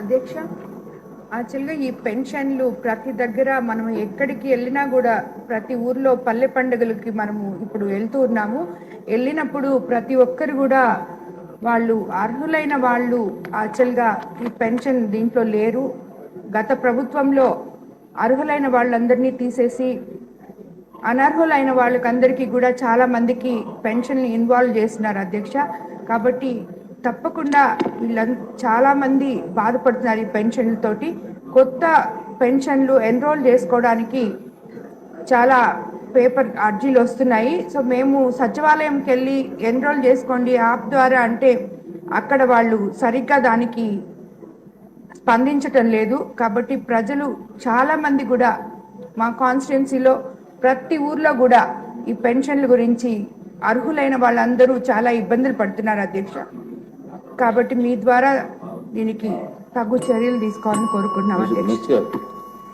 అధ్యక్ష యాక్చువల్గా ఈ పెన్షన్లు ప్రతి దగ్గర మనం ఎక్కడికి వెళ్ళినా కూడా ప్రతి ఊర్లో పల్లె పండుగలకి మనము ఇప్పుడు వెళ్తూ ఉన్నాము. వెళ్ళినప్పుడు ప్రతి ఒక్కరు కూడా వాళ్ళు అర్హులైన వాళ్ళు యాక్చువల్గా ఈ పెన్షన్ దీంట్లో లేరు. గత ప్రభుత్వంలో అర్హులైన వాళ్ళందరినీ తీసేసి అనర్హులైన వాళ్ళకందరికీ కూడా చాలామందికి పెన్షన్ని ఇన్వాల్వ్ చేస్తున్నారు అధ్యక్ష. కాబట్టి తప్పకుండా వీళ్ళం చాలామంది బాధపడుతున్నారు ఈ పెన్షన్లతోటి కొత్త పెన్షన్లు ఎన్రోల్ చేసుకోవడానికి చాలా పేపర్ అర్జీలు వస్తున్నాయి. సో మేము సచివాలయంకి వెళ్ళి ఎన్రోల్ చేసుకోండి. యాప్ ద్వారా అంటే అక్కడ వాళ్ళు సరిగ్గా దానికి స్పందించటం లేదు. కాబట్టి ప్రజలు చాలామంది కూడా మా కాన్స్టిట్యున్సీలో ప్రతి ఊర్లో కూడా ఈ పెన్షన్ల గురించి అర్హులైన వాళ్ళందరూ చాలా ఇబ్బందులు పడుతున్నారు అధ్యక్ష. కాబట్టి మీ ద్వారా దీనికి తగు చర్యలు తీసుకోవాలని కోరుకుంటున్నాం అధ్యక్ష